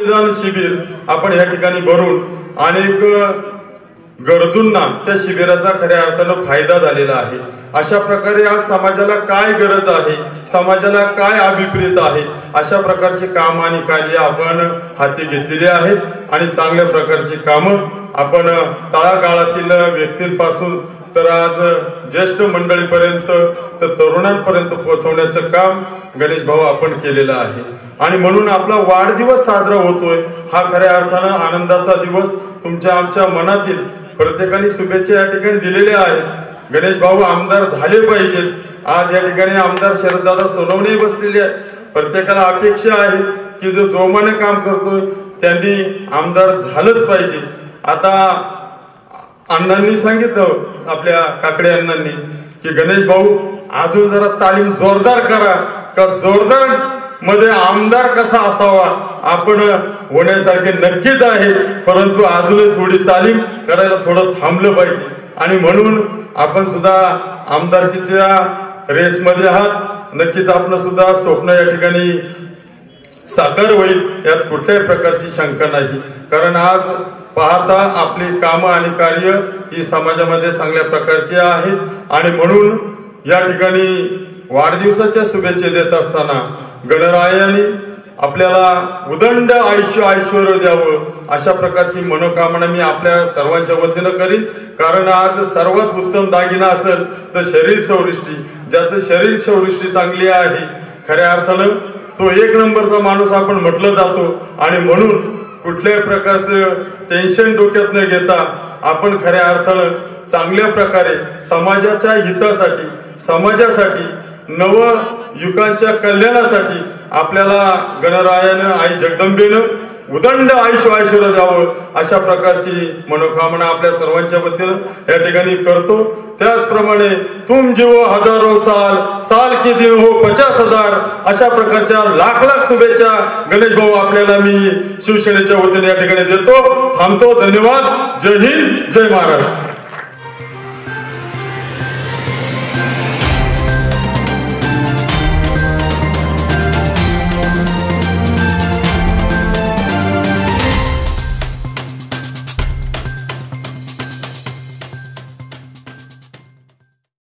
रक्तदान शिबिर आपण या ठिकाणी भरून अनेक गरजूंना त्या शिबिराचा खऱ्या अर्थानं फायदा झालेला आहे. अशा प्रकारे आज समाजाला काय गरज आहे? समाजाला काय अभिप्रेत आहे? अशा प्रकारची काम आणि कार्य आपण हाती घेतलेली आहेत आणि चांगल्या प्रकारची कामं आपण तळागाळातील व्यक्तींपासून तर आज ज्येष्ठ मंडळीपर्यंत तर तरुणांपर्यंत पोहोचवण्याचं काम गणेश भाऊ आपण केलेलं आहे. आणि म्हणून आपला वाढदिवस साजरा होतोय. हा खऱ्या अर्थानं आनंदाचा दिवस तुमच्या आमच्या मनातील प्रत्येकाने शुभेच्छा या ठिकाणी दिलेल्या आहेत. गणेश भाऊ आमदार झाले पाहिजेत. आज या ठिकाणी आमदार शरददादा सोनवणे बसलेले आहेत. प्रत्येकाला अपेक्षा आहे की जो जोमाने काम करतोय त्यांनी आमदार झालंच पाहिजे. आता अण्णांनी सांगितलं आपल्या काकडे अण्णांनी की गणेश भाऊ अजून जरा तालीम जोरदार करा. का जोरदार मध्ये आमदार कसा असावा आपण होण्यासारखे नक्कीच आहे परंतु अजूनही थोडी तालीम करायला थोडं थांबलं पाहिजे. आणि म्हणून आपण सुद्धा आमदारकीच्या रेसमध्ये आहात. नक्कीच आपण सुद्धा स्वप्न या ठिकाणी साकार होईल यात कुठल्याही प्रकारची शंका नाही. कारण आज पाहता आपली कामं आणि कार्य ही समाजामध्ये चांगल्या प्रकारची आहेत. आणि म्हणून या ठिकाणी वाढदिवसाच्या शुभेच्छा देत असताना गणरायाने आपल्याला उदंड आयुष्य ऐश्वर द्यावं अशा प्रकारची मनोकामना मी आपल्या सर्वांच्या वतीनं करीन. कारण आज सर्वात उत्तम दागिना असेल तर शरीर सौरिष्टी. ज्याचं शरीर सौरिष्टी चांगली आहे खऱ्या अर्थानं तो एक नंबरचा माणूस आपण म्हटलं जातो. आणि म्हणून कुठल्याही प्रकारचं टेन्शन डोक्यात न घेता आपण खऱ्या अर्थानं चांगल्या प्रकारे समाजाच्या हितासाठी समाजासाठी नव युगांच्या कल्याणासाठी आपल्याला गणरायानं आई जगदंबेनं उदंड आयुष्य ऐश्वर द्यावं अशा प्रकारची मनोकामना आपल्या सर्वांच्या वतीनं या ठिकाणी करतो. त्याचप्रमाणे तुम जीवो हजारो साल साल की दिन हो पचास हजार अशा प्रकारच्या लाख लाख शुभेच्छा गणेश भाऊ आपल्याला मी शिवसेनेच्या वतीने या ठिकाणी देतो. थांबतो. धन्यवाद. जय हिंद. जय महाराष्ट्र.